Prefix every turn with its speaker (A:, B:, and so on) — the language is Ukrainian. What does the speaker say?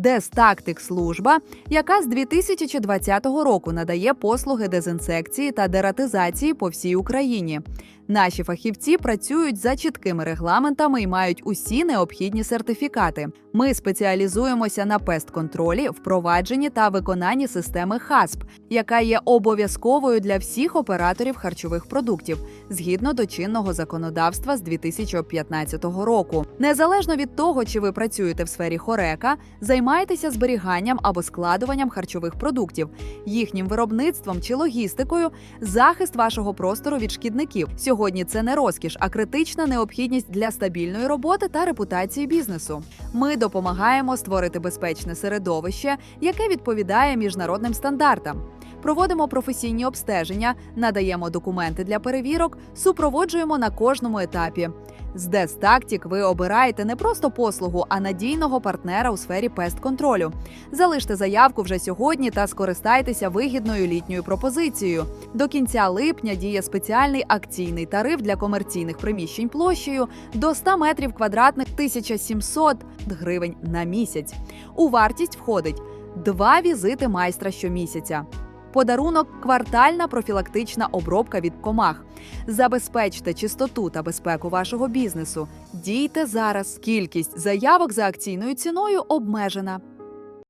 A: Дестактик служба, яка з 2020 року надає послуги дезінсекції та дератизації по всій Україні. Наші фахівці працюють за чіткими регламентами і мають усі необхідні сертифікати. Ми спеціалізуємося на пест-контролі, впровадженні та виконанні системи ХАСП, яка є обов'язковою для всіх операторів харчових продуктів згідно до чинного законодавства з 2015 року. Незалежно від того, чи ви працюєте в сфері хорека, займаєтеся зберіганням або складуванням харчових продуктів, їхнім виробництвом чи логістикою, захист вашого простору від шкідників. Це не розкіш, а критична необхідність для стабільної роботи та репутації бізнесу. Ми допомагаємо створити безпечне середовище, яке відповідає міжнародним стандартам. Проводимо професійні обстеження, надаємо документи для перевірок, супроводжуємо на кожному етапі. З Дестактік ви обираєте не просто послугу, а надійного партнера у сфері пест-контролю. Залиште заявку вже сьогодні та скористайтеся вигідною літньою пропозицією. До кінця липня діє спеціальний акційний тариф для комерційних приміщень площею до 100 метрів квадратних 1700 гривень на місяць. У вартість входить два візити майстра щомісяця. Подарунок квартальна профілактична обробка від комах. Забезпечте чистоту та безпеку вашого бізнесу. Дійте зараз. Кількість заявок за акційною ціною обмежена.